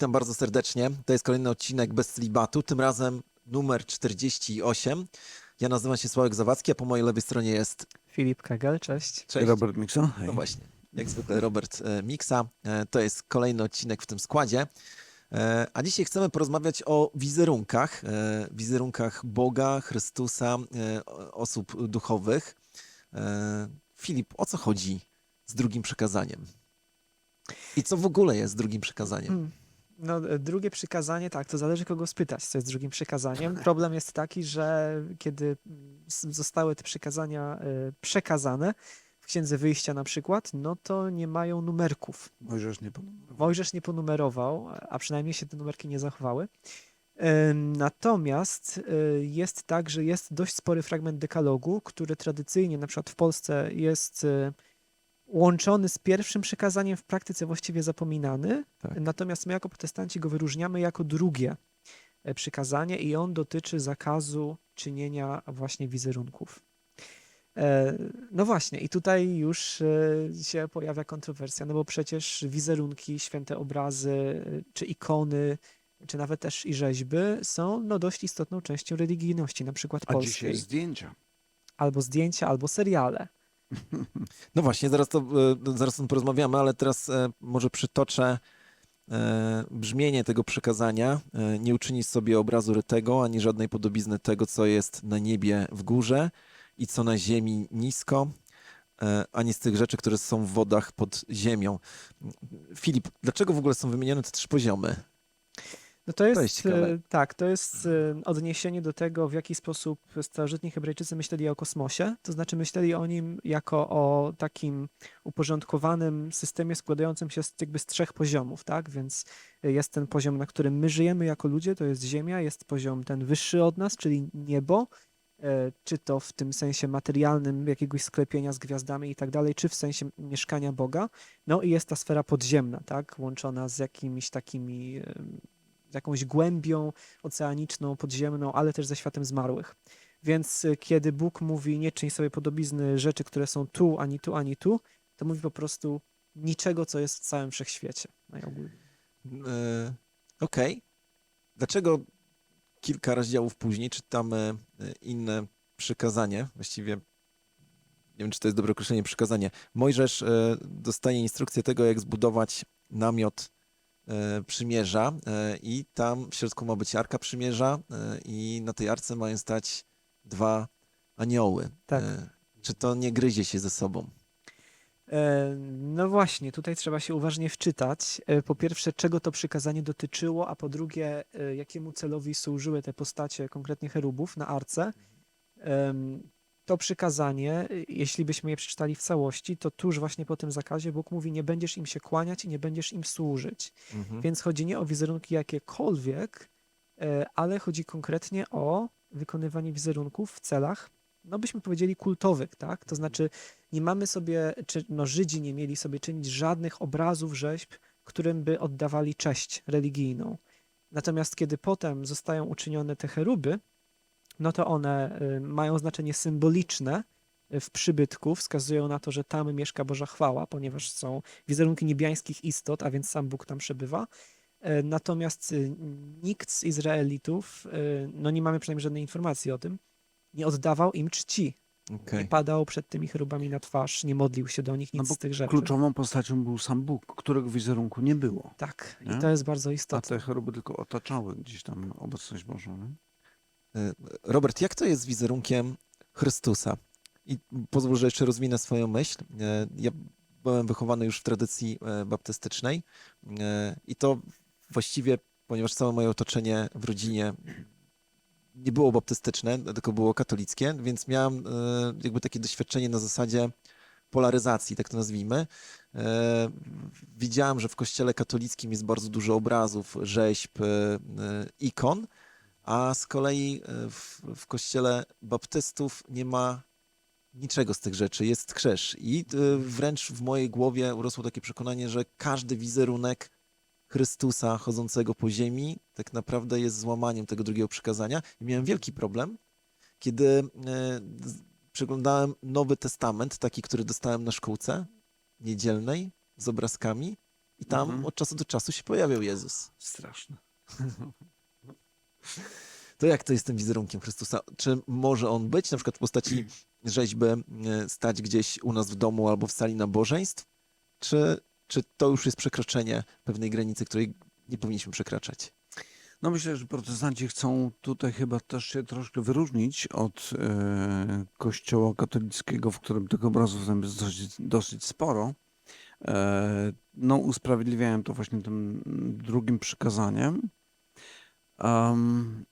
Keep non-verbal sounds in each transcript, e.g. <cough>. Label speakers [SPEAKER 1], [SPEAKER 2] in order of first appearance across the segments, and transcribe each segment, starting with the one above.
[SPEAKER 1] Witam bardzo serdecznie. To jest kolejny odcinek bez celibatu, tym razem numer 48. Ja nazywam się Sławek Zawadzki, a po mojej lewej stronie jest
[SPEAKER 2] Filip Kegel, cześć.
[SPEAKER 1] Cześć.
[SPEAKER 3] Robert Miksa. Hej.
[SPEAKER 1] No właśnie, jak zwykle Robert e, Miksa. E, To jest kolejny odcinek w tym składzie. E, A dzisiaj chcemy porozmawiać o wizerunkach, wizerunkach Boga, Chrystusa, osób duchowych. Filip, o co chodzi z drugim przekazaniem? I co w ogóle jest drugim przekazaniem?
[SPEAKER 2] No, e, drugie przykazanie, tak, to zależy kogo spytać, co jest drugim przykazaniem. Problem jest taki, że kiedy zostały te przykazania e, przekazane, w Księdze Wyjścia na przykład, no to nie mają numerków.
[SPEAKER 3] Mojżesz nie ponumerował.
[SPEAKER 2] Mojżesz nie ponumerował, a przynajmniej się te numerki nie zachowały. Em, Natomiast e, jest tak, że jest dość spory fragment dekalogu, który tradycyjnie na przykład w Polsce jest e, łączony z pierwszym przykazaniem, w praktyce właściwie zapominany.
[SPEAKER 1] Tak.
[SPEAKER 2] Natomiast my jako protestanci go wyróżniamy jako drugie e, przykazanie i on dotyczy zakazu czynienia właśnie wizerunków. E, No właśnie, i tutaj już e, się pojawia kontrowersja, no bo przecież wizerunki, święte obrazy, czy ikony, czy nawet też i rzeźby są no dość istotną częścią religijności, na przykład
[SPEAKER 3] A
[SPEAKER 2] polskiej.
[SPEAKER 3] dzisiaj zdjęcia.
[SPEAKER 2] Albo zdjęcia, albo seriale. <laughs>
[SPEAKER 1] No właśnie, zaraz, to, e, zaraz o tym porozmawiamy, ale teraz e, może przytoczę e, brzmienie tego przekazania. Nie uczynisz sobie obrazu rytego, ani żadnej podobizny tego, co jest na niebie w górze i co na ziemi nisko, ani z tych rzeczy, które są w wodach pod ziemią. Filip, dlaczego w ogóle są wymienione te trzy poziomy?
[SPEAKER 2] No to jest,
[SPEAKER 1] jest ciekawe.
[SPEAKER 2] e, tak, to jest e, odniesienie do tego, w jaki sposób starożytni Hebrajczycy myśleli o kosmosie. To znaczy myśleli o nim jako o takim uporządkowanym systemie składającym się z, jakby z trzech poziomów, tak? Więc jest ten poziom, na którym my żyjemy jako ludzie, to jest Ziemia, jest poziom ten wyższy od nas, czyli niebo, e, czy to w tym sensie materialnym jakiegoś sklepienia z gwiazdami i tak dalej, czy w sensie mieszkania Boga. No i jest ta sfera podziemna, tak? Łączona z jakimiś takimi jakąś głębią oceaniczną, podziemną, ale też ze światem zmarłych. Więc y, kiedy Bóg mówi, nie czyń sobie podobizny rzeczy, które są tu, ani tu, ani tu, to mówi po prostu niczego, co jest w całym wszechświecie. Najogólniej.
[SPEAKER 1] E, Okej. Dlaczego kilka rozdziałów później czytamy e, inne przykazanie? Właściwie nie wiem, czy to jest dobre określenie przykazanie. Mojżesz e, dostaje instrukcję tego, jak zbudować namiot przymierza e, i tam w środku ma być arka przymierza e, i na tej arce mają stać dwa anioły.
[SPEAKER 2] Tak.
[SPEAKER 1] E, Czy to nie gryzie się ze sobą?
[SPEAKER 2] E, No właśnie, tutaj trzeba się uważnie wczytać. E, Po pierwsze, czego to przykazanie dotyczyło, a po drugie, e, jakiemu celowi służyły te postacie, konkretnie cherubów na arce. To przykazanie, e, jeśli byśmy je przeczytali w całości, to tuż właśnie po tym zakazie Bóg mówi, nie będziesz im się kłaniać i nie będziesz im służyć.
[SPEAKER 1] Mhm.
[SPEAKER 2] Więc chodzi nie o wizerunki jakiekolwiek, e, ale chodzi konkretnie o wykonywanie wizerunków w celach, no byśmy powiedzieli kultowych, tak? To znaczy nie mamy sobie, czy no Żydzi nie mieli sobie czynić żadnych obrazów, rzeźb, którym by oddawali cześć religijną. Natomiast kiedy potem zostają uczynione te cheruby, no to one y, mają znaczenie symboliczne y, w przybytku, wskazują na to, że tam mieszka Boża chwała, ponieważ są wizerunki niebiańskich istot, a więc sam Bóg tam przebywa. E, Natomiast y, nikt z Izraelitów, no nie mamy przynajmniej żadnej informacji o tym, nie oddawał im czci.
[SPEAKER 1] Okej.
[SPEAKER 2] Nie padał przed tymi cherubami na twarz, nie modlił się do nich, nic
[SPEAKER 3] No
[SPEAKER 2] z tych rzeczy.
[SPEAKER 3] Kluczową postacią był sam Bóg, którego wizerunku nie było.
[SPEAKER 2] Tak,
[SPEAKER 3] Nie?
[SPEAKER 2] i to jest bardzo
[SPEAKER 3] A
[SPEAKER 2] istotne.
[SPEAKER 3] te choroby tylko otaczały gdzieś tam obecność Bożą. Nie?
[SPEAKER 1] E, Robert, jak to jest z wizerunkiem Chrystusa? I pozwól, że jeszcze rozwinę swoją myśl. E, Ja byłem wychowany już w tradycji e, baptystycznej i to właściwie, ponieważ całe moje otoczenie w rodzinie nie było baptystyczne, tylko było katolickie, więc miałem jakby takie doświadczenie na zasadzie polaryzacji, tak to nazwijmy. Widziałem, że w kościele katolickim jest bardzo dużo obrazów, rzeźb, ikon, a z kolei e, w, w kościele baptystów nie ma niczego z tych rzeczy, jest krzyż. I e, wręcz w mojej głowie urosło takie przekonanie, że każdy wizerunek Chrystusa chodzącego po ziemi tak naprawdę jest złamaniem tego drugiego przykazania. I miałem wielki problem, kiedy e, przeglądałem Nowy Testament, taki, który dostałem na szkółce niedzielnej z obrazkami i tam
[SPEAKER 3] Mhm.
[SPEAKER 1] od czasu do czasu się pojawiał Jezus.
[SPEAKER 3] Straszne. <laughs>
[SPEAKER 1] To jak to jest tym wizerunkiem Chrystusa? Czy może on być na przykład w postaci <clears throat> rzeźby e, stać gdzieś u nas w domu albo w sali nabożeństw? Czy, czy to już jest przekroczenie pewnej granicy, której nie powinniśmy przekraczać?
[SPEAKER 3] No myślę, że protestanci chcą tutaj chyba też się troszkę wyróżnić od e, kościoła katolickiego, w którym tych obrazów tam jest dosyć, dosyć sporo. E, no usprawiedliwiają to właśnie tym drugim przykazaniem. Am,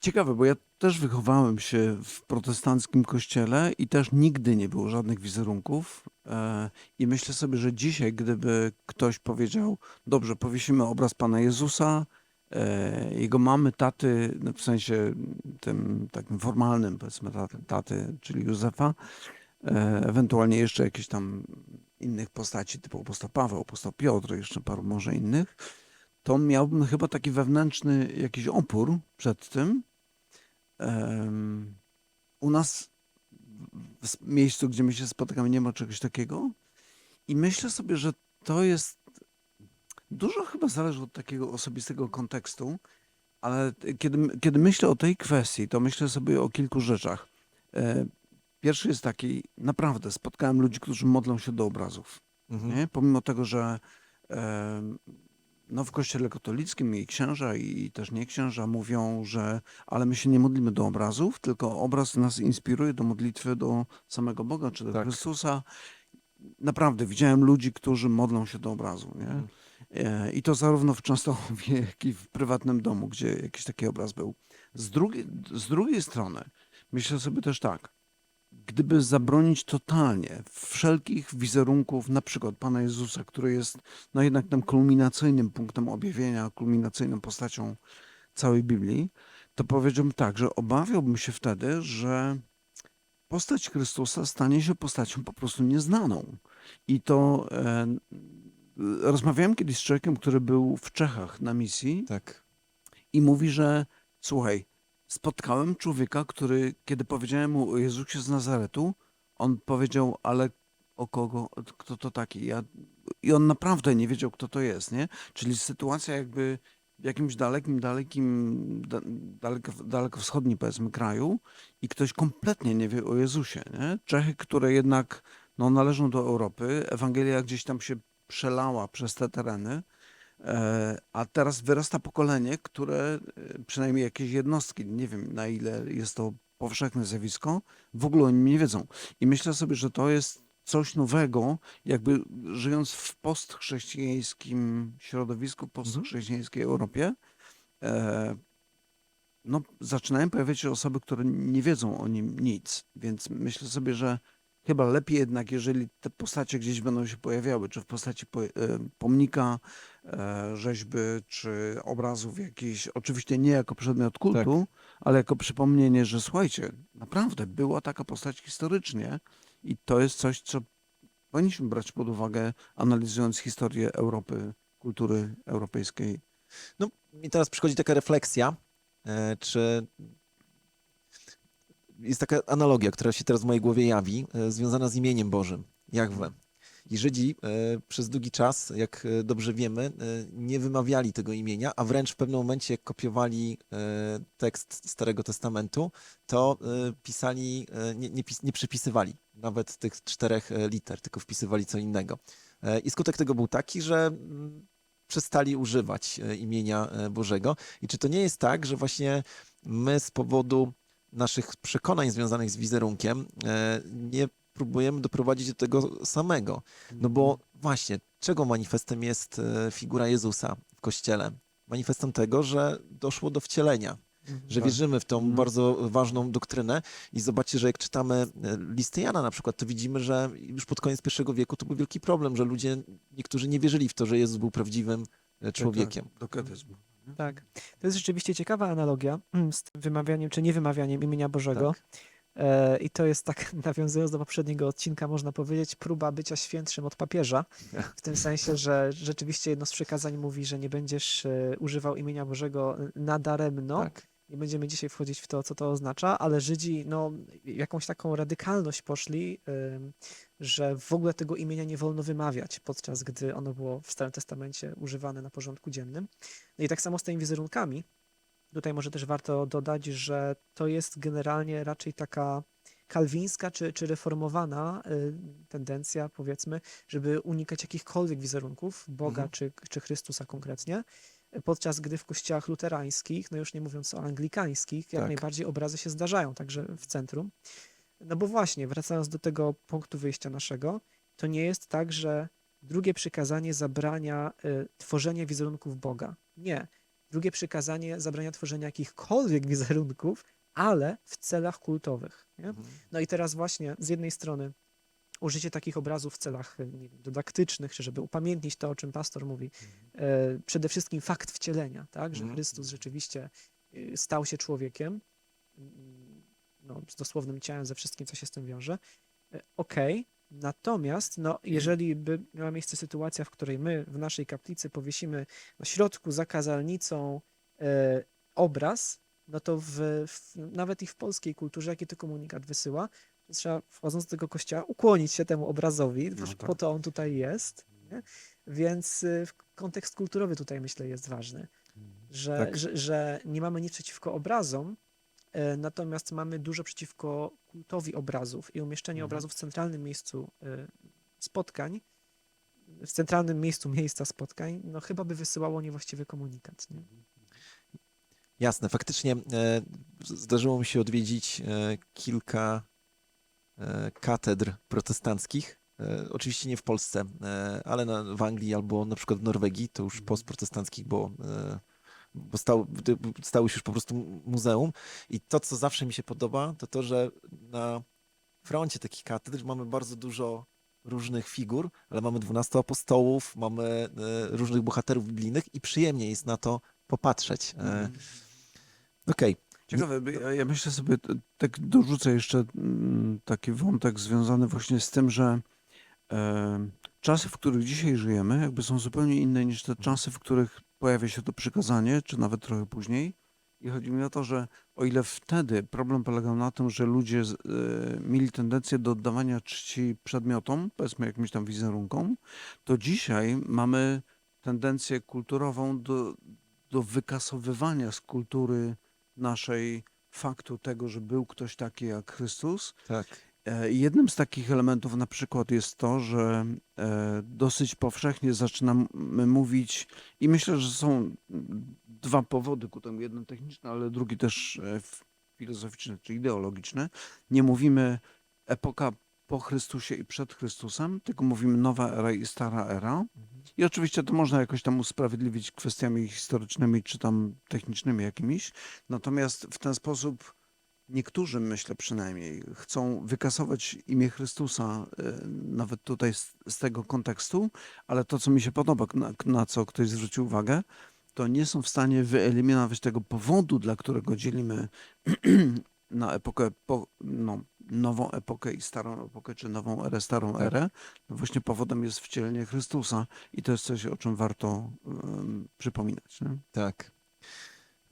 [SPEAKER 3] ciekawe, bo ja też wychowałem się w protestanckim kościele i też nigdy nie było żadnych wizerunków. E, I myślę sobie, że dzisiaj, gdyby ktoś powiedział, dobrze, powiesimy obraz Pana Jezusa, e, jego mamy, taty, no w sensie tym takim formalnym, powiedzmy, taty, taty czyli Józefa, e, ewentualnie jeszcze jakieś tam innych postaci, typu apostoł Paweł, apostoł Piotr, jeszcze paru może innych, to miałbym chyba taki wewnętrzny jakiś opór przed tym. Em, U nas w miejscu, gdzie my się spotykamy, nie ma czegoś takiego. I myślę sobie, że to jest. Dużo chyba zależy od takiego osobistego kontekstu, ale kiedy, kiedy myślę o tej kwestii, to myślę sobie o kilku rzeczach. E, Pierwszy jest taki, naprawdę spotkałem ludzi, którzy modlą się do obrazów.
[SPEAKER 1] Mhm.
[SPEAKER 3] Nie? Pomimo tego, że no, w kościele katolickim i księża, i też nie księża mówią, że ale my się nie modlimy do obrazów, tylko obraz nas inspiruje do modlitwy do samego Boga czy do
[SPEAKER 1] Tak.
[SPEAKER 3] Chrystusa. Naprawdę widziałem ludzi, którzy modlą się do obrazu. Nie?
[SPEAKER 1] Mhm.
[SPEAKER 3] E, I to zarówno w Częstochowie, <laughs> jak i w prywatnym domu, gdzie jakiś taki obraz był. Z drugiej, z drugiej strony myślę sobie też tak, gdyby zabronić totalnie wszelkich wizerunków, na przykład Pana Jezusa, który jest no jednak tym kulminacyjnym punktem objawienia, kulminacyjną postacią całej Biblii, to powiedziałbym tak, że obawiałbym się wtedy, że postać Chrystusa stanie się postacią po prostu nieznaną. I to e, rozmawiałem kiedyś z człowiekiem, który był w Czechach na misji
[SPEAKER 1] Tak.
[SPEAKER 3] i mówi, że słuchaj, spotkałem człowieka, który, kiedy powiedziałem mu o Jezusie z Nazaretu, on powiedział, ale o kogo, kto to taki? Ja, I on naprawdę nie wiedział, kto to jest, nie? Czyli sytuacja jakby w jakimś dalekim, dalekim, da, daleko, dalekowschodnim powiedzmy kraju i ktoś kompletnie nie wie o Jezusie, nie? Czechy, które jednak no, należą do Europy, Ewangelia gdzieś tam się przelała przez te tereny, A teraz wyrasta pokolenie, które e, przynajmniej jakieś jednostki, nie wiem na ile jest to powszechne zjawisko, w ogóle o nim nie wiedzą. I myślę sobie, że to jest coś nowego, jakby żyjąc w postchrześcijańskim środowisku, postchrześcijańskiej Europie, e, no, zaczynają pojawiać się osoby, które nie wiedzą o nim nic. Więc myślę sobie, że chyba lepiej jednak, jeżeli te postacie gdzieś będą się pojawiały, czy w postaci po, e, pomnika, e, rzeźby, czy obrazów jakichś, oczywiście nie jako przedmiot kultu, ale jako przypomnienie, że słuchajcie, naprawdę była taka postać historycznie i to jest coś, co powinniśmy brać pod uwagę, analizując historię Europy, kultury europejskiej.
[SPEAKER 1] No i teraz przychodzi taka refleksja, e, czy jest taka analogia, która się teraz w mojej głowie jawi, e, związana z imieniem Bożym, Jahwe. I Żydzi e, przez długi czas, jak e, dobrze wiemy, e, nie wymawiali tego imienia, a wręcz w pewnym momencie, jak kopiowali tekst Starego Testamentu, to pisali, nie, nie, nie przypisywali nawet tych czterech liter, tylko wpisywali co innego. I skutek tego był taki, że mm, przestali używać imienia Bożego. I czy to nie jest tak, że właśnie my z powodu naszych przekonań związanych z wizerunkiem nie próbujemy doprowadzić do tego samego? No bo właśnie, czego manifestem jest e, figura Jezusa w Kościele? Manifestem tego, że doszło do wcielenia, że
[SPEAKER 3] Tak.
[SPEAKER 1] wierzymy w tą
[SPEAKER 3] Mhm.
[SPEAKER 1] bardzo ważną doktrynę i zobaczcie, że jak czytamy e, listy Jana na przykład, to widzimy, że już pod koniec pierwszego wieku to był wielki problem, że ludzie, niektórzy nie wierzyli w to, że Jezus był prawdziwym e, człowiekiem.
[SPEAKER 3] Doketyzm.
[SPEAKER 2] Tak. To jest rzeczywiście ciekawa analogia mm, z tym wymawianiem czy niewymawianiem imienia Bożego.
[SPEAKER 1] Tak.
[SPEAKER 2] E, I to jest tak, <laughs> nawiązując do poprzedniego odcinka, można powiedzieć, próba bycia świętszym od papieża. W tym sensie, że rzeczywiście jedno z przekazań mówi, że nie będziesz e, używał imienia Bożego nadaremno,
[SPEAKER 1] Tak.
[SPEAKER 2] Nie będziemy dzisiaj wchodzić w to, co to oznacza, ale Żydzi no, jakąś taką radykalność poszli, ym, że w ogóle tego imienia nie wolno wymawiać, podczas gdy ono było w Starym Testamencie używane na porządku dziennym. No i tak samo z tymi wizerunkami. Tutaj może też warto dodać, że to jest generalnie raczej taka kalwińska czy, czy reformowana y, tendencja, powiedzmy, żeby unikać jakichkolwiek wizerunków Boga
[SPEAKER 1] Mhm.
[SPEAKER 2] czy, czy Chrystusa konkretnie, podczas gdy w kościołach luterańskich, no już nie mówiąc o anglikańskich, jak
[SPEAKER 1] Tak.
[SPEAKER 2] najbardziej obrazy się zdarzają także w centrum. No bo właśnie, wracając do tego punktu wyjścia naszego, to nie jest tak, że drugie przykazanie zabrania y, tworzenia wizerunków Boga. Nie. Drugie przykazanie zabrania tworzenia jakichkolwiek <laughs> wizerunków, ale w celach kultowych. Nie?
[SPEAKER 1] Mhm.
[SPEAKER 2] No i teraz właśnie z jednej strony użycie takich obrazów w celach nie wiem, dydaktycznych, czy żeby upamiętnić to, o czym pastor mówi. E, przede wszystkim fakt wcielenia, tak, że
[SPEAKER 1] Mhm.
[SPEAKER 2] Chrystus rzeczywiście y, stał się człowiekiem, mm, no, z dosłownym ciałem, ze wszystkim, co się z tym wiąże. E, Okej, natomiast no, jeżeli by miała miejsce sytuacja, w której my w naszej kaplicy powiesimy na środku za kazalnicą e, obraz, no to w, w, nawet i w polskiej kulturze, jaki to komunikat wysyła, to trzeba wchodząc do tego kościoła ukłonić się temu obrazowi,
[SPEAKER 3] No tak.
[SPEAKER 2] po to on tutaj jest. Nie? Więc y, kontekst kulturowy tutaj myślę jest ważny, że,
[SPEAKER 1] Tak.
[SPEAKER 2] że, że nie mamy nic przeciwko obrazom, natomiast mamy dużo przeciwko kultowi obrazów i umieszczenie
[SPEAKER 3] Mhm.
[SPEAKER 2] obrazów w centralnym miejscu e, spotkań, w centralnym miejscu miejsca spotkań, no chyba by wysyłało niewłaściwy komunikat. Nie?
[SPEAKER 1] Jasne, faktycznie e, zdarzyło mi się odwiedzić e, kilka e, katedr protestanckich. E, oczywiście nie w Polsce, e, ale w Anglii albo na przykład w Norwegii, to już postprotestanckich, bo, e, bo stał, stały się już po prostu muzeum. I to, co zawsze mi się podoba, to to, że na froncie takich katedr mamy bardzo dużo różnych figur, ale mamy 12 apostołów, mamy e, różnych bohaterów biblijnych i przyjemnie jest na to popatrzeć. E,
[SPEAKER 3] Mhm.
[SPEAKER 1] Okej,
[SPEAKER 3] Ciekawe, bo ja, myślę sobie, tak dorzucę jeszcze taki wątek związany właśnie z tym, że e, czasy, w których dzisiaj żyjemy, jakby są zupełnie inne niż te czasy, w których pojawia się to przykazanie, czy nawet trochę później. I chodzi mi o to, że o ile wtedy problem polegał na tym, że ludzie e, mieli tendencję do oddawania czci przedmiotom, powiedzmy jakimś tam wizerunkom, to dzisiaj mamy tendencję kulturową do, do wykasowywania z kultury naszej faktu tego, że był ktoś taki jak Chrystus.
[SPEAKER 1] tak.
[SPEAKER 3] E, Jednym z takich elementów na przykład jest to, że e, dosyć powszechnie zaczynamy mówić i myślę, że są dwa powody ku temu. Jeden techniczny, ale drugi też e, filozoficzny czy ideologiczny. Nie mówimy epoka po Chrystusie i przed Chrystusem, tylko mówimy nowa era i stara era. I oczywiście to można jakoś tam usprawiedliwić kwestiami historycznymi czy tam technicznymi jakimiś. Natomiast w ten sposób niektórzy, myślę przynajmniej, chcą wykasować imię Chrystusa e, nawet tutaj z, z tego kontekstu, ale to, co mi się podoba, na, na co ktoś zwrócił uwagę, to nie są w stanie wyeliminować tego powodu, dla którego dzielimy <clears throat> na epokę, po, no, nową epokę i starą epokę, czy nową erę, starą
[SPEAKER 1] Tak.
[SPEAKER 3] erę. No właśnie powodem jest wcielenie Chrystusa i to jest coś, o czym warto em, przypominać. Nie?
[SPEAKER 1] Tak.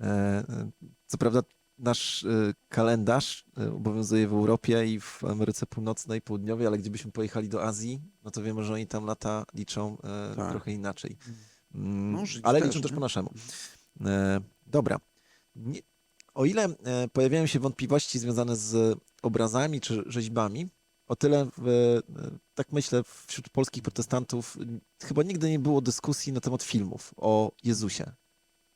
[SPEAKER 1] E, e, Co prawda nasz e, kalendarz e, obowiązuje w Europie i w Ameryce Północnej, Południowej, ale gdybyśmy pojechali do Azji, no to wiemy, że oni tam lata liczą e,
[SPEAKER 3] Tak.
[SPEAKER 1] trochę inaczej. Mm,
[SPEAKER 3] No,
[SPEAKER 1] ale
[SPEAKER 3] też,
[SPEAKER 1] liczą też
[SPEAKER 3] nie?
[SPEAKER 1] po naszemu. Dobra. O ile pojawiają się wątpliwości związane z obrazami czy rzeźbami, o tyle, w, tak myślę, wśród polskich protestantów chyba nigdy nie było dyskusji na temat filmów o Jezusie.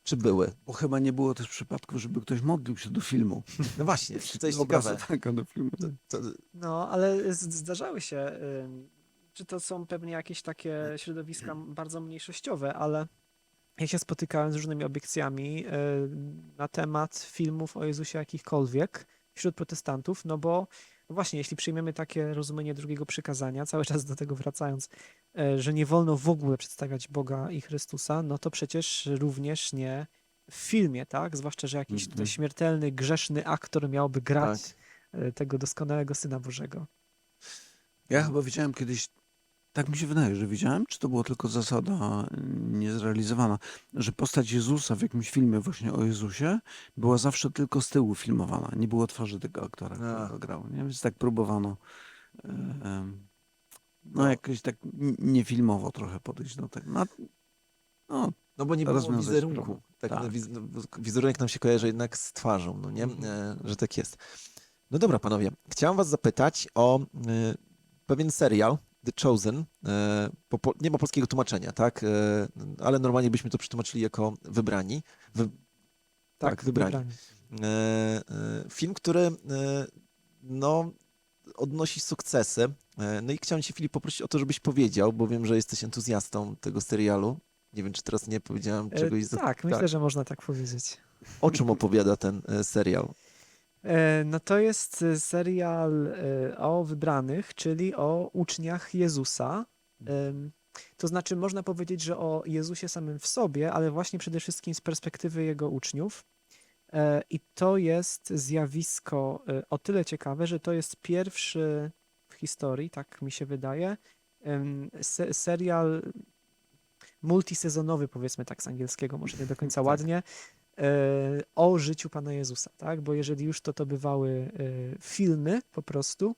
[SPEAKER 1] Czy były?
[SPEAKER 3] Bo chyba nie było też przypadków, żeby ktoś modlił się do filmu.
[SPEAKER 1] No właśnie, to jest
[SPEAKER 3] Do obrazu,
[SPEAKER 1] ciekawe.
[SPEAKER 3] tak, a do filmu.
[SPEAKER 1] To,
[SPEAKER 2] No, ale z- zdarzały się, czy to są pewnie jakieś takie środowiska bardzo mniejszościowe, ale ja się spotykałem z różnymi obiekcjami na temat filmów o Jezusie jakichkolwiek wśród protestantów, no bo no właśnie, jeśli przyjmiemy takie rozumienie drugiego przykazania, cały czas do tego wracając, y, że nie wolno w ogóle przedstawiać Boga i Chrystusa, no to przecież również nie w filmie, tak? Zwłaszcza, że jakiś tutaj
[SPEAKER 3] Mhm.
[SPEAKER 2] śmiertelny, grzeszny aktor miałby grać
[SPEAKER 1] tak.
[SPEAKER 2] y, tego doskonałego Syna Bożego.
[SPEAKER 3] Ja chyba widziałem kiedyś tak mi się wydaje, że widziałem, czy to była tylko zasada y, niezrealizowana, że postać Jezusa w jakimś filmie właśnie o Jezusie była zawsze tylko z tyłu filmowana. Nie było twarzy tego aktora, który
[SPEAKER 1] A.
[SPEAKER 3] go grał. Nie? Więc tak próbowano e, em, no, jakoś tak niefilmowo trochę podejść do tego. No, no
[SPEAKER 1] No bo nie było wizerunku. Tak,
[SPEAKER 3] Tak.
[SPEAKER 1] no, wiz, no, wizerunek nam się kojarzy jednak z twarzą, no nie?
[SPEAKER 3] Mhm.
[SPEAKER 1] E, że tak jest. No dobra, panowie. Chciałem was zapytać o e, pewien serial, The Chosen. E, po, nie ma polskiego tłumaczenia, tak? E, ale normalnie byśmy to przetłumaczyli jako Wybrani. Wy, tak, wybrani. E, e, film, który no, odnosi sukcesy. No i chciałem cię, Filip, poprosić o to, żebyś powiedział, bo wiem, że jesteś entuzjastą tego serialu. Nie wiem, czy teraz nie powiedziałem
[SPEAKER 2] E,
[SPEAKER 1] czegoś. za-
[SPEAKER 2] tak, myślę,
[SPEAKER 1] tak.
[SPEAKER 2] że można tak powiedzieć.
[SPEAKER 1] O czym opowiada ten serial?
[SPEAKER 2] E, No to jest e, serial e, o wybranych, czyli o uczniach Jezusa. Em, To znaczy, można powiedzieć, że o Jezusie samym w sobie, ale właśnie przede wszystkim z perspektywy jego uczniów. E, I to jest zjawisko e, o tyle ciekawe, że to jest pierwszy w historii, tak mi się wydaje, em, se serial multisezonowy, powiedzmy tak z angielskiego, może nie do końca <laughs>
[SPEAKER 1] Tak.
[SPEAKER 2] ładnie, o życiu Pana Jezusa, tak? Bo jeżeli już to to bywały e, filmy po prostu,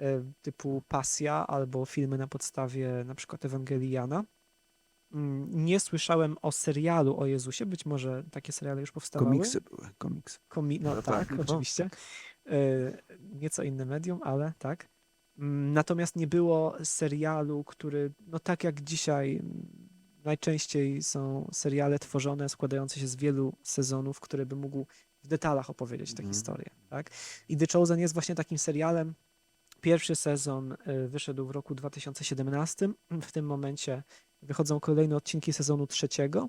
[SPEAKER 2] e, typu Pasja albo filmy na podstawie na przykład Ewangelii Jana. Mm, Nie słyszałem o serialu o Jezusie, być może takie seriale już powstawały.
[SPEAKER 3] komiksy były, komiksy.
[SPEAKER 2] Komi no
[SPEAKER 1] No
[SPEAKER 2] tak,
[SPEAKER 1] tak, no,
[SPEAKER 2] oczywiście. E, Nieco inne medium, ale tak. Mm, Natomiast nie było serialu, który, no tak jak dzisiaj najczęściej są seriale tworzone, składające się z wielu sezonów, które by mógł w detalach opowiedzieć tę
[SPEAKER 3] Mhm.
[SPEAKER 2] historię, tak? I The Chosen jest właśnie takim serialem. Pierwszy sezon y, wyszedł w roku 2017. W tym momencie wychodzą kolejne odcinki sezonu trzeciego.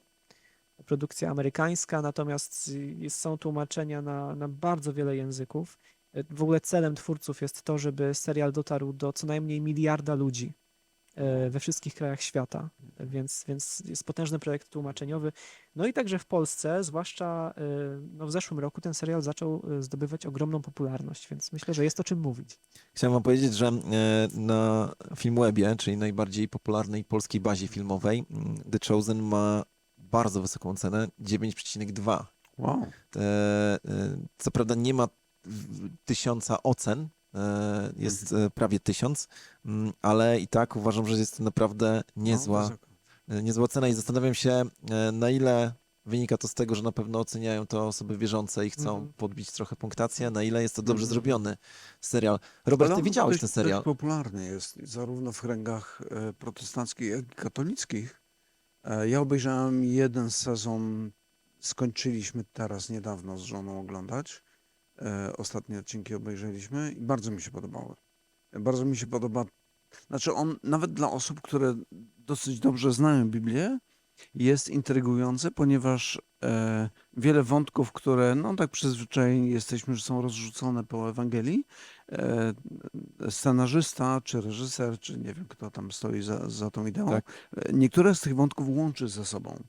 [SPEAKER 2] Produkcja amerykańska, natomiast są tłumaczenia na, na bardzo wiele języków. Y, W ogóle celem twórców jest to, żeby serial dotarł do co najmniej miliarda ludzi we wszystkich krajach świata, więc, więc jest potężny projekt tłumaczeniowy. No i także w Polsce, zwłaszcza y, no w zeszłym roku, ten serial zaczął y, zdobywać ogromną popularność, więc myślę, że jest o czym mówić.
[SPEAKER 1] Chciałem wam powiedzieć, że e, na Filmwebie, czyli najbardziej popularnej polskiej bazie filmowej, mm, The Chosen ma bardzo wysoką cenę, 9,2.
[SPEAKER 3] Wow.
[SPEAKER 1] E, e, Co prawda nie ma tysiąca ocen, e, jest e, prawie tysiąc, mm, ale i tak uważam, że jest to naprawdę niezła,
[SPEAKER 3] No,
[SPEAKER 1] e, niezła cena i zastanawiam się, e, na ile wynika to z tego, że na pewno oceniają to osoby wierzące i chcą
[SPEAKER 2] Mhm.
[SPEAKER 1] podbić trochę punktację, na ile jest to dobrze
[SPEAKER 3] Mhm.
[SPEAKER 1] zrobiony serial. Robert,
[SPEAKER 3] Ale
[SPEAKER 1] ty widziałeś
[SPEAKER 3] dość-
[SPEAKER 1] ten serial.
[SPEAKER 3] Dość popularny jest zarówno w kręgach e, protestanckich, jak i katolickich. E, Ja obejrzałem jeden sezon, skończyliśmy teraz niedawno z żoną oglądać. E, Ostatnie odcinki obejrzeliśmy i bardzo mi się podobały. Bardzo mi się podoba, znaczy on nawet dla osób, które dosyć dobrze znają Biblię, jest intrygujący, ponieważ e, wiele wątków, które no tak przyzwyczajeni jesteśmy, że są rozrzucone po Ewangelii, e, scenarzysta, czy reżyser, czy nie wiem kto tam stoi za, za tą ideą,
[SPEAKER 1] Tak.
[SPEAKER 3] niektóre z tych wątków łączy ze sobą.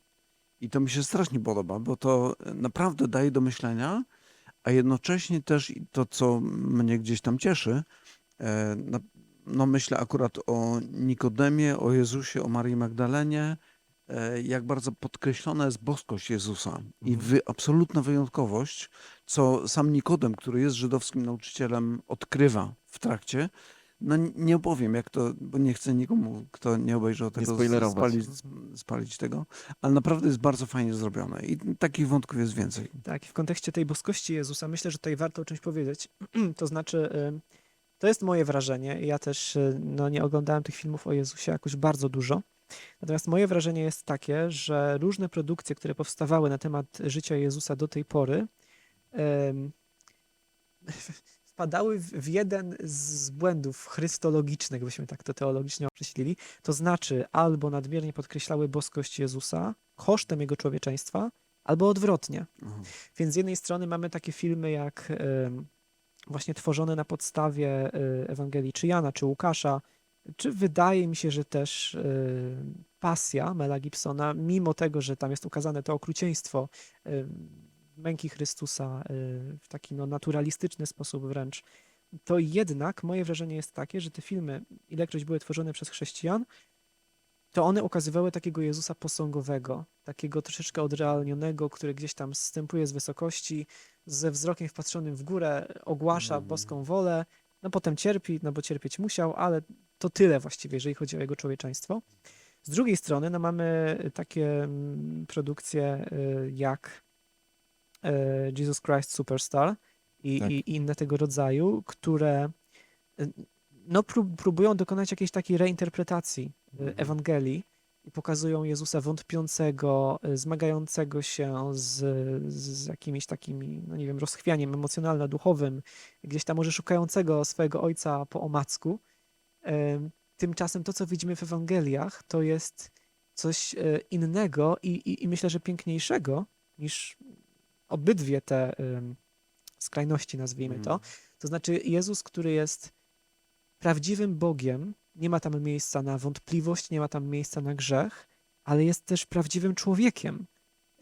[SPEAKER 3] I to mi się strasznie podoba, bo to naprawdę daje do myślenia, a jednocześnie też i to, co mnie gdzieś tam cieszy, e, no, no myślę akurat o Nikodemie, o Jezusie, o Marii Magdalenie, e, jak bardzo podkreślona jest boskość Jezusa i
[SPEAKER 1] Mhm.
[SPEAKER 3] wy, absolutna wyjątkowość, co sam Nikodem, który jest żydowskim nauczycielem, odkrywa w trakcie. No nie opowiem, jak to, bo nie chcę nikomu, kto nie obejrzał tego,
[SPEAKER 1] spoilerować.
[SPEAKER 3] spalić, spalić tego, ale naprawdę jest bardzo fajnie zrobione i takich wątków jest więcej.
[SPEAKER 2] Tak, i w kontekście tej boskości Jezusa myślę, że tutaj warto o czymś powiedzieć. <clears throat> to znaczy, y, to jest moje wrażenie. Ja też y, no, nie oglądałem tych filmów o Jezusie jakoś bardzo dużo. Natomiast moje wrażenie jest takie, że różne produkcje, które powstawały na temat życia Jezusa do tej pory, em, <laughs> wpadały w jeden z błędów chrystologicznych, byśmy tak to teologicznie określili. To znaczy, albo nadmiernie podkreślały boskość Jezusa kosztem jego człowieczeństwa, albo odwrotnie.
[SPEAKER 3] Aha.
[SPEAKER 2] Więc z jednej strony mamy takie filmy jak właśnie tworzone na podstawie y, Ewangelii czy Jana, czy Łukasza, czy wydaje mi się, że też y, Pasja Mela Gibsona, mimo tego, że tam jest ukazane to okrucieństwo męki Chrystusa y, w taki no, naturalistyczny sposób wręcz, to jednak moje wrażenie jest takie, że te filmy, ilekroć były tworzone przez chrześcijan, to one okazywały takiego Jezusa posągowego, takiego troszeczkę odrealnionego, który gdzieś tam zstępuje z wysokości, ze wzrokiem wpatrzonym w górę, ogłasza
[SPEAKER 3] Mhm.
[SPEAKER 2] boską wolę, no potem cierpi, no bo cierpieć musiał, ale to tyle właściwie, jeżeli chodzi o jego człowieczeństwo. Z drugiej strony, no mamy takie mm, produkcje y, jak Jesus Christ Superstar i,
[SPEAKER 1] Tak.
[SPEAKER 2] i, inne tego rodzaju, które y, no, prób, próbują dokonać jakiejś takiej reinterpretacji y,
[SPEAKER 3] Mhm.
[SPEAKER 2] Ewangelii i pokazują Jezusa wątpiącego, zmagającego się z, z jakimiś takimi, no nie wiem, rozchwianiem emocjonalno-duchowym, gdzieś tam może szukającego swojego ojca po omacku. Em, Tymczasem to, co widzimy w Ewangeliach, to jest coś e, innego i, i, i myślę, że piękniejszego niż obydwie te skrajności, nazwijmy to. To znaczy Jezus, który jest prawdziwym Bogiem, nie ma tam miejsca na wątpliwość, nie ma tam miejsca na grzech, ale jest też prawdziwym człowiekiem.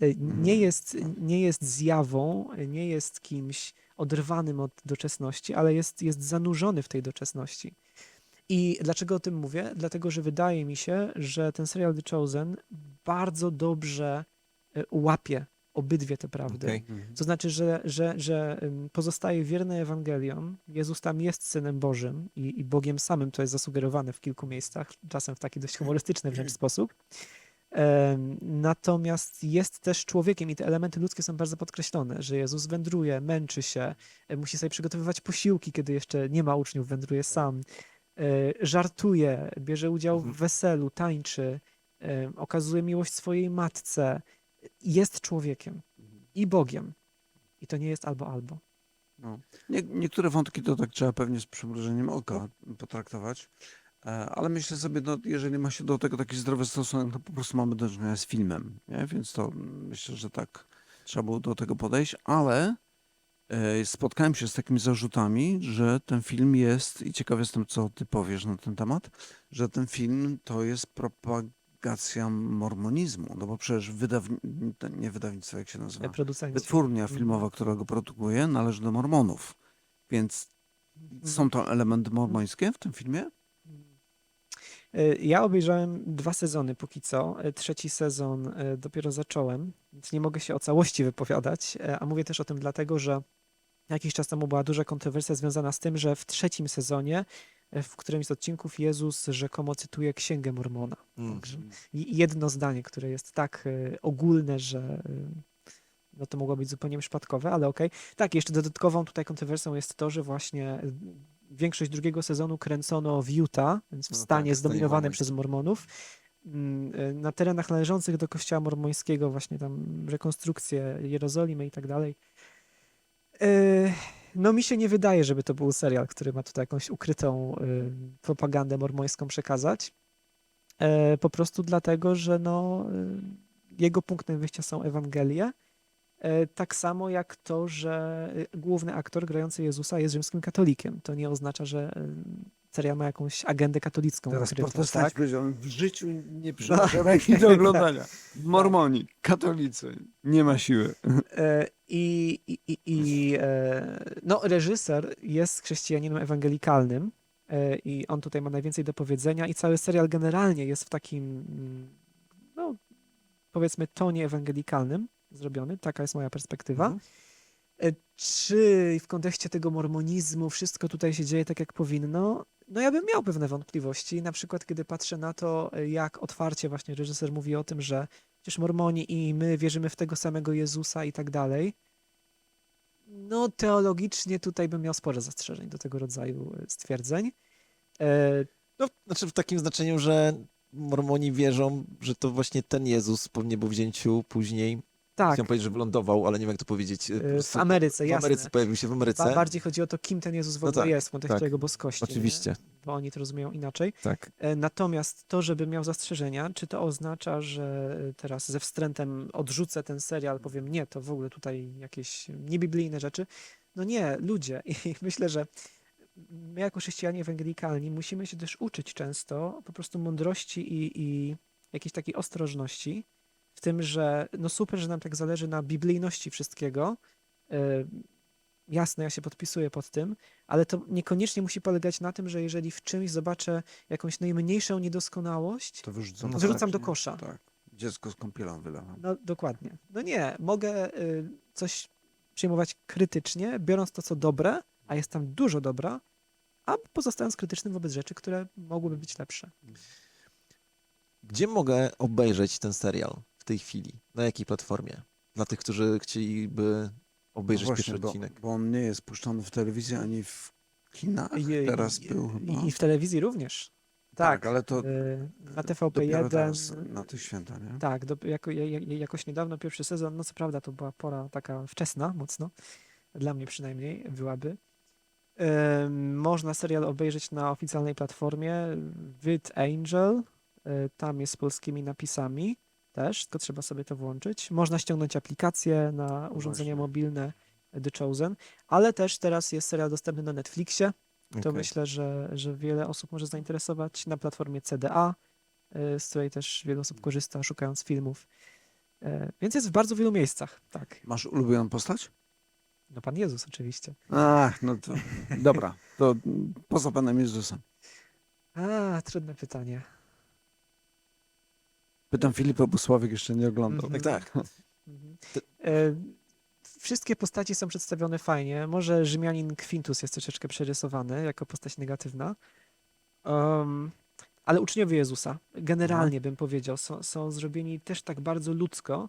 [SPEAKER 2] E, Nie jest, nie jest zjawą, nie jest kimś oderwanym od doczesności, ale jest, jest zanurzony w tej doczesności. I dlaczego o tym mówię? Dlatego, że wydaje mi się, że ten serial The Chosen bardzo dobrze e, łapie obydwie te prawdy.
[SPEAKER 1] Okej.
[SPEAKER 3] Mhm.
[SPEAKER 2] To znaczy, że, że, że pozostaje wierny Ewangeliom. Jezus tam jest Synem Bożym i, i Bogiem samym, to jest zasugerowane w kilku miejscach, czasem w taki dość humorystyczny wręcz <clears throat> sposób. Natomiast jest też człowiekiem i te elementy ludzkie są bardzo podkreślone, że Jezus wędruje, męczy się, musi sobie przygotowywać posiłki, kiedy jeszcze nie ma uczniów, wędruje sam, e, żartuje, bierze udział w
[SPEAKER 1] Mhm.
[SPEAKER 2] weselu, tańczy, e, okazuje miłość swojej matce, jest człowiekiem i Bogiem. I to nie jest albo albo.
[SPEAKER 3] No. Nie, niektóre wątki to tak trzeba pewnie z przymrużeniem oka potraktować, e, ale myślę sobie, no, jeżeli ma się do tego taki zdrowy stosunek, to po prostu mamy do czynienia z filmem, nie? więc to myślę, że tak trzeba było do tego podejść, ale e, spotkałem się z takimi zarzutami, że ten film jest, i ciekaw jestem, co ty powiesz na ten temat, że ten film to jest propagacja mormonizmu, no bo przecież wydawni, nie wydawnictwo, jak się nazywa?
[SPEAKER 2] Producenci.
[SPEAKER 3] Wytwórnia
[SPEAKER 2] Mhm.
[SPEAKER 3] filmowa, która go produkuje, należy do Mormonów. Więc są tam elementy mormońskie w tym filmie?
[SPEAKER 2] Y, Ja obejrzałem dwa sezony póki co. Y, Trzeci sezon y, dopiero zacząłem, więc nie mogę się o całości wypowiadać. A mówię też o tym dlatego, że jakiś czas temu była duża kontrowersja związana z tym, że w trzecim sezonie, w którymś z odcinków Jezus rzekomo cytuje Księgę Mormona.
[SPEAKER 1] Mm.
[SPEAKER 2] Jedno zdanie, które jest tak y, ogólne, że y, no to mogło być zupełnie przypadkowe, ale okej. Tak, jeszcze dodatkową tutaj kontrowersją jest to, że właśnie większość drugiego sezonu kręcono w Utah, więc w
[SPEAKER 1] No tak,
[SPEAKER 2] stanie zdominowane
[SPEAKER 1] mormońskim.
[SPEAKER 2] przez Mormonów. Mm, Na terenach należących do kościoła mormońskiego, właśnie tam rekonstrukcje Jerozolimy i tak dalej. Y, No mi się nie wydaje, żeby to był serial, który ma tutaj jakąś ukrytą y, propagandę mormońską przekazać. E, Po prostu dlatego, że no, y, jego punktem wyjścia są Ewangelie. E, Tak samo jak to, że y, główny aktor grający Jezusa jest rzymskim katolikiem. To nie oznacza, że serial ma jakąś agendę katolicką
[SPEAKER 3] Teraz
[SPEAKER 2] ukrytą, tak?
[SPEAKER 3] w życiu nie przynoszę ręki <laughs> do oglądania. Mormoni, katolicy, nie ma siły.
[SPEAKER 2] E, I, i, i, i e, no, reżyser jest chrześcijaninem ewangelikalnym e, i on tutaj ma najwięcej do powiedzenia i cały serial generalnie jest w takim, mm, no, powiedzmy, tonie ewangelikalnym zrobiony. Taka jest moja perspektywa.
[SPEAKER 1] Mhm.
[SPEAKER 2] E, Czy w kontekście tego mormonizmu wszystko tutaj się dzieje tak, jak powinno? No ja bym miał pewne wątpliwości, na przykład kiedy patrzę na to, e, jak otwarcie właśnie reżyser mówi o tym, że przecież mormoni i my wierzymy w tego samego Jezusa i tak dalej. No teologicznie tutaj bym miał sporo zastrzeżeń do tego rodzaju e, stwierdzeń. E,
[SPEAKER 1] No, znaczy w takim znaczeniu, że Mormoni wierzą, że to właśnie ten Jezus po niebowzięciu później,
[SPEAKER 2] tak,
[SPEAKER 1] chciałem powiedzieć, że wylądował, ale nie wiem jak to powiedzieć. po
[SPEAKER 2] e, w
[SPEAKER 1] prostu
[SPEAKER 2] Ameryce,
[SPEAKER 1] w
[SPEAKER 2] jasne.
[SPEAKER 1] Ameryce pojawił się w Ameryce.
[SPEAKER 2] Ba- bardziej chodzi o to, kim ten Jezus w
[SPEAKER 1] No
[SPEAKER 2] ogóle
[SPEAKER 1] tak,
[SPEAKER 2] jest w kontekście
[SPEAKER 1] tak.
[SPEAKER 2] jego boskości. nie?
[SPEAKER 1] Oczywiście,
[SPEAKER 2] Bo oni to rozumieją inaczej.
[SPEAKER 1] tak.
[SPEAKER 2] E, Natomiast to, żeby miał zastrzeżenia, czy to oznacza, że e, teraz ze wstrętem odrzucę ten serial, powiem nie, to w ogóle tutaj jakieś niebiblijne rzeczy? No nie, ludzie. <laughs> I myślę, że my jako chrześcijanie ewangelikalni musimy się też uczyć często po prostu mądrości i, i jakiejś takiej ostrożności w tym, że no super, że nam tak zależy na biblijności wszystkiego, e, jasne, ja się podpisuję pod tym, ale to niekoniecznie musi polegać na tym, że jeżeli w czymś zobaczę jakąś najmniejszą niedoskonałość,
[SPEAKER 3] To wyrzucam,
[SPEAKER 2] To wyrzucam do
[SPEAKER 3] nie?
[SPEAKER 2] kosza.
[SPEAKER 3] Tak. Dziecko z kąpielą wylewam.
[SPEAKER 2] no dokładnie. No nie, mogę y, coś przyjmować krytycznie, biorąc to, co dobre, a jest tam dużo dobra, a pozostając krytycznym wobec rzeczy, które mogłyby być lepsze.
[SPEAKER 1] Gdzie mogę obejrzeć ten serial w tej chwili? Na jakiej platformie? Dla tych, którzy chcieliby obejrzeć
[SPEAKER 3] No
[SPEAKER 1] pierwszy
[SPEAKER 3] właśnie, bo,
[SPEAKER 1] odcinek.
[SPEAKER 3] bo on nie jest puszczony w telewizji ani w kinach.
[SPEAKER 2] I-
[SPEAKER 3] teraz
[SPEAKER 2] i-
[SPEAKER 3] był chyba.
[SPEAKER 2] I, w telewizji również.
[SPEAKER 3] tak,
[SPEAKER 2] Tak,
[SPEAKER 3] ale to
[SPEAKER 2] y, na
[SPEAKER 3] dopiero
[SPEAKER 2] TVP1.
[SPEAKER 3] teraz na te święta, nie?
[SPEAKER 2] Tak, do, jako, ja- ja- jakoś niedawno pierwszy sezon, no co prawda to była pora taka wczesna mocno, dla mnie przynajmniej byłaby. Można serial obejrzeć na oficjalnej platformie Vid Angel, e, tam jest z polskimi napisami też, tylko trzeba sobie to włączyć. Można ściągnąć aplikację na urządzenia
[SPEAKER 3] Właśnie.
[SPEAKER 2] mobilne e, The Chosen, ale też teraz jest serial dostępny na Netflixie, to
[SPEAKER 1] Okej.
[SPEAKER 2] myślę, że, że wiele osób może zainteresować na platformie CDA, y, z której też wiele osób korzysta, szukając filmów. E, Więc jest w bardzo wielu miejscach, tak.
[SPEAKER 3] Masz ulubioną postać?
[SPEAKER 2] No Pan Jezus oczywiście.
[SPEAKER 3] Ach, no to dobra. To mm, poza Panem Jezusem.
[SPEAKER 2] A, trudne pytanie.
[SPEAKER 3] Pytam Filipa, bo Sławek jeszcze nie oglądał.
[SPEAKER 2] Mhm.
[SPEAKER 1] Tak, tak.
[SPEAKER 2] Mhm. E, Wszystkie postacie są przedstawione fajnie. Może Rzymianin Quintus jest troszeczkę przerysowany jako postać negatywna. Um, ale uczniowie Jezusa, generalnie bym powiedział, są, są zrobieni też tak bardzo ludzko.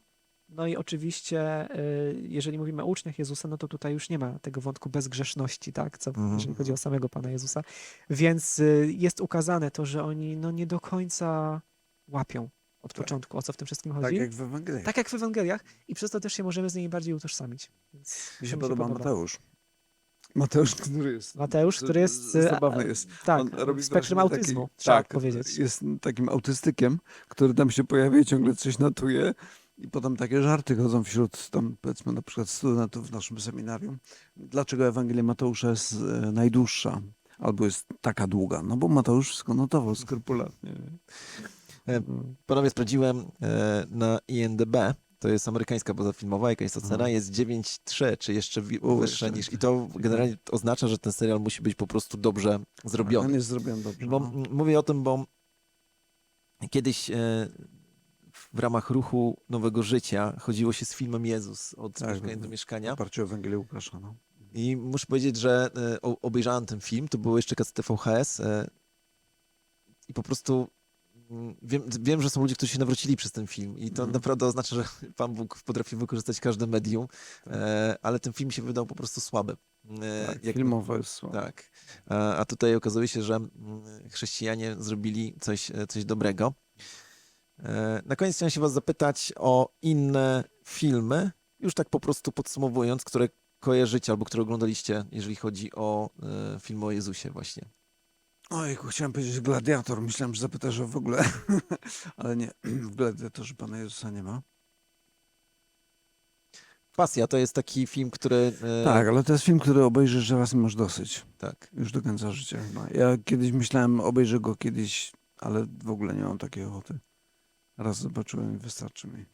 [SPEAKER 2] No i oczywiście, y, jeżeli mówimy o uczniach Jezusa, no to tutaj już nie ma tego wątku bezgrzeszności, tak, co,
[SPEAKER 1] Mhm.
[SPEAKER 2] jeżeli chodzi o samego Pana Jezusa. Więc y, jest ukazane to, że oni no, nie do końca łapią od
[SPEAKER 3] Tak.
[SPEAKER 2] początku, o co w tym wszystkim
[SPEAKER 3] Tak
[SPEAKER 2] chodzi.
[SPEAKER 3] jak w Ewangelii.
[SPEAKER 2] Tak jak w Ewangeliach i przez to też się możemy z nimi bardziej utożsamić. Więc
[SPEAKER 3] Mi się podoba
[SPEAKER 2] podoba.
[SPEAKER 3] Mateusz. Mateusz, który jest.
[SPEAKER 2] Mateusz, który jest e,
[SPEAKER 3] Zabawny
[SPEAKER 2] e,
[SPEAKER 3] jest.
[SPEAKER 2] Tak,
[SPEAKER 3] On robi
[SPEAKER 2] spektrum autyzmu,
[SPEAKER 3] taki-
[SPEAKER 2] trzeba
[SPEAKER 3] tak,
[SPEAKER 2] powiedzieć.
[SPEAKER 3] Jest takim autystykiem, który tam się pojawia i ciągle coś notuje. I potem takie żarty chodzą wśród tam powiedzmy na przykład studentów w naszym seminarium. Dlaczego Ewangelia Mateusza jest e, najdłuższa? Albo jest taka długa? No bo Mateusz wszystko notował <laughs> skrupulatnie.
[SPEAKER 1] E, Panowie, sprawdziłem e, na INDB, to jest amerykańska baza filmowa, jaka jest ocena,
[SPEAKER 3] Mhm.
[SPEAKER 1] jest 9,3, czy jeszcze wyższa niż... I to generalnie oznacza, że ten serial musi być po prostu dobrze
[SPEAKER 3] On
[SPEAKER 1] zrobiony.
[SPEAKER 3] jest zrobiony dobrze.
[SPEAKER 1] Bo
[SPEAKER 3] no.
[SPEAKER 1] mówię o tym, bo kiedyś e, w ramach ruchu Nowego Życia chodziło się z filmem Jezus od
[SPEAKER 3] Tak,
[SPEAKER 1] mieszkania do
[SPEAKER 3] w
[SPEAKER 1] mieszkania.
[SPEAKER 3] oparciu o Ewangelię Łukasza. No.
[SPEAKER 1] I muszę powiedzieć, że obejrzałem ten film, to było jeszcze kasety VHS i po prostu wiem, wiem, że są ludzie, którzy się nawrócili przez ten film i to
[SPEAKER 3] Mhm.
[SPEAKER 1] naprawdę oznacza, że <laughs> Pan Bóg potrafi wykorzystać każde medium, e, ale ten film się wydał po prostu słaby. E,
[SPEAKER 3] Tak,
[SPEAKER 1] jak-
[SPEAKER 3] filmowo jest słabe.
[SPEAKER 1] tak. A, a tutaj okazuje się, że mm, chrześcijanie zrobili coś, e, coś dobrego. E, Na koniec chciałem się Was zapytać o inne filmy, już tak po prostu podsumowując, które kojarzycie albo które oglądaliście, jeżeli chodzi o e, film o Jezusie właśnie.
[SPEAKER 3] Ojku, chciałem powiedzieć gladiator. Myślałem, że zapytasz o w ogóle. <laughs> Ale nie, <clears throat> w gladiatorze Pana Jezusa nie ma.
[SPEAKER 1] Pasja to jest taki film, który... e,
[SPEAKER 3] Tak, ale to jest film, który obejrzysz, że raz masz dosyć.
[SPEAKER 1] tak.
[SPEAKER 3] Już do końca życia chyba. Ja kiedyś myślałem, obejrzę go kiedyś, ale w ogóle nie mam takiej ochoty. Raz zobaczyłem i wystarczy mi.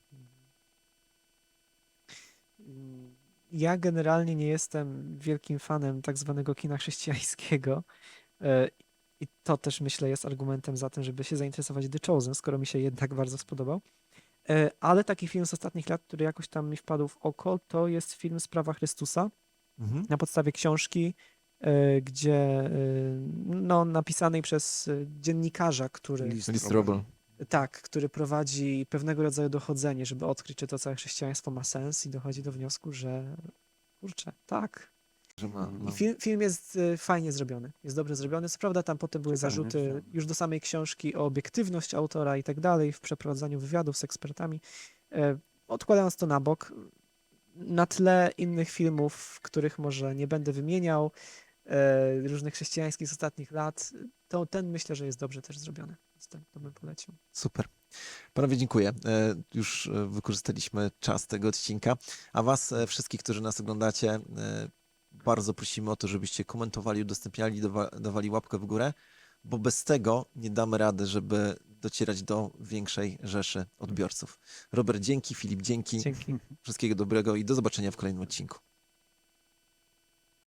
[SPEAKER 2] Ja generalnie nie jestem wielkim fanem tak zwanego kina chrześcijańskiego. I to też myślę jest argumentem za tym, żeby się zainteresować The Chosen, skoro mi się jednak bardzo spodobał. E, Ale taki film z ostatnich lat, który jakoś tam mi wpadł w oko, to jest film Sprawa Chrystusa
[SPEAKER 1] Mhm.
[SPEAKER 2] na podstawie książki, e, gdzie e, no, napisanej przez dziennikarza, który
[SPEAKER 1] List Robel.
[SPEAKER 2] tak, który prowadzi pewnego rodzaju dochodzenie, żeby odkryć, czy to całe chrześcijaństwo ma sens i dochodzi do wniosku, że kurczę, tak.
[SPEAKER 1] Że ma,
[SPEAKER 3] I
[SPEAKER 1] no.
[SPEAKER 2] I film, film jest e, fajnie zrobiony, jest dobrze zrobiony. Co prawda tam potem były zarzuty już do samej książki o obiektywność autora i tak dalej, w przeprowadzaniu wywiadów z ekspertami. E, Odkładając to na bok, na tle innych filmów, których może nie będę wymieniał, e, różnych chrześcijańskich z ostatnich lat, to ten myślę, że jest dobrze też zrobiony. Więc ten to bym polecił.
[SPEAKER 1] Super. Panowie, dziękuję. E, Już e, wykorzystaliśmy czas tego odcinka. A Was, e, wszystkich, którzy nas oglądacie, e, bardzo prosimy o to, żebyście komentowali, udostępniali, dawa- dawali łapkę w górę, bo bez tego nie damy rady, żeby docierać do większej rzeszy odbiorców. Robert, dzięki. Filip, dzięki.
[SPEAKER 2] Dzięki.
[SPEAKER 1] Wszystkiego dobrego i do zobaczenia w kolejnym odcinku.